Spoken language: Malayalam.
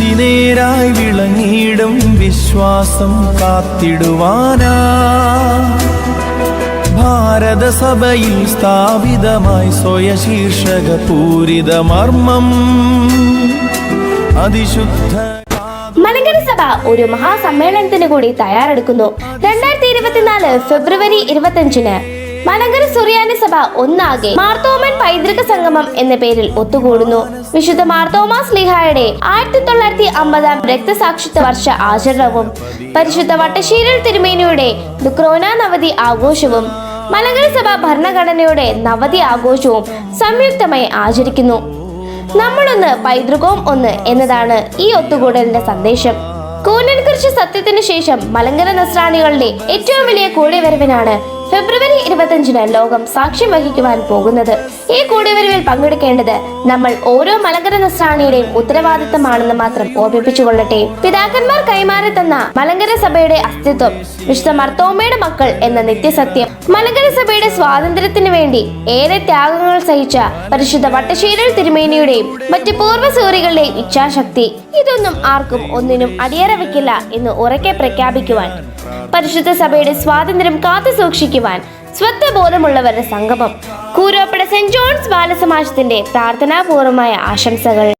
അതിനേരായി വിളങ്ങിയിടും വിശ്വാസം കാത്തിടുവാനാ. ഭാരത സഭയിൽ സ്ഥാപിതമായി സ്വയശീർഷക പൂരിത മർമ്മം. അതിശുദ്ധ മലങ്കര സഭ ഒരു മഹാസമ്മേളനത്തിന് കൂടി തയ്യാറെടുക്കുന്നു. രണ്ടായിരത്തി ഇരുപത്തിനാല് ഫെബ്രുവരി ഇരുപത്തിയഞ്ചിന്. മലങ്കര സുറിയാനി സഭ ഒന്നാകെ മാർത്തോമൻ പൈതൃക സംഗമം എന്ന പേരിൽ ഒത്തുകൂടുന്നു. വിശുദ്ധ മാർത്തോമാസ് ലിഹായുടെ ആയിരത്തി തൊള്ളായിരത്തി അമ്പതാം രക്തസാക്ഷിത്വ വർഷ ആചരണവും പരിശുദ്ധ വട്ടശീരൽ തിരുമേനിയുടെ ദുക്രോന നവതി ആഘോഷവും മലങ്കര സഭ ഭരണഘടനയുടെ നവതി ആഘോഷവും സംയുക്തമായി ആചരിക്കുന്നു. നമ്മളൊന്ന് പൈതൃകവും ഒന്ന് എന്നതാണ് ഈ ഒത്തുകൂടലിന്റെ സന്ദേശം. കൂനൻകുറിച്ച് സത്യത്തിന് ശേഷം മലങ്കര നസ്രാണികളുടെ ഏറ്റവും വലിയ കൂടിവരവിനാണ് ഫെബ്രുവരി ഇരുപത്തിയഞ്ചിന് ലോകം സാക്ഷ്യം വഹിക്കുവാൻ പോകുന്നത്. ഈ കൂടിവരവിൽ പങ്കെടുക്കേണ്ടത് നമ്മൾ ഓരോ മലങ്കര നസ്രാണിയുടെയും ഉത്തരവാദിത്തമാണെന്ന് മാത്രം ഓർമ്മിപ്പിച്ചുകൊള്ളട്ടെ. പിതാക്കന്മാർ കൈമാറി തന്ന മലങ്കര സഭയുടെ അസ്തിത്വം വിശുദ്ധ മർത്തോമയുടെ മക്കൾ എന്ന നിത്യസത്യം മലങ്കര സഭയുടെ സ്വാതന്ത്ര്യത്തിന് വേണ്ടി ഏറെ ത്യാഗങ്ങൾ സഹിച്ച പരിശുദ്ധ വട്ടശ്ശേരൽ തിരുമേനിയുടെയും മറ്റ് പൂർവസൂറികളുടെയും ഇച്ഛാശക്തി. ഇതൊന്നും ആർക്കും ഒന്നിനും അടിയറ വെക്കില്ല എന്ന് ഉറക്കെ പ്രഖ്യാപിക്കുവാൻ. പരിശുദ്ധ സഭയുടെ സ്വാതന്ത്ര്യം കാത്തു സൂക്ഷിക്കുവാൻ സ്വത്വബോധമുള്ളവരുടെ സംഗമം. കൂരോപ്പട സെന്റ് ജോൺസ് ബാലസമാജത്തിന്റെ പ്രാർത്ഥനാപൂർവമായ ആശംസകൾ.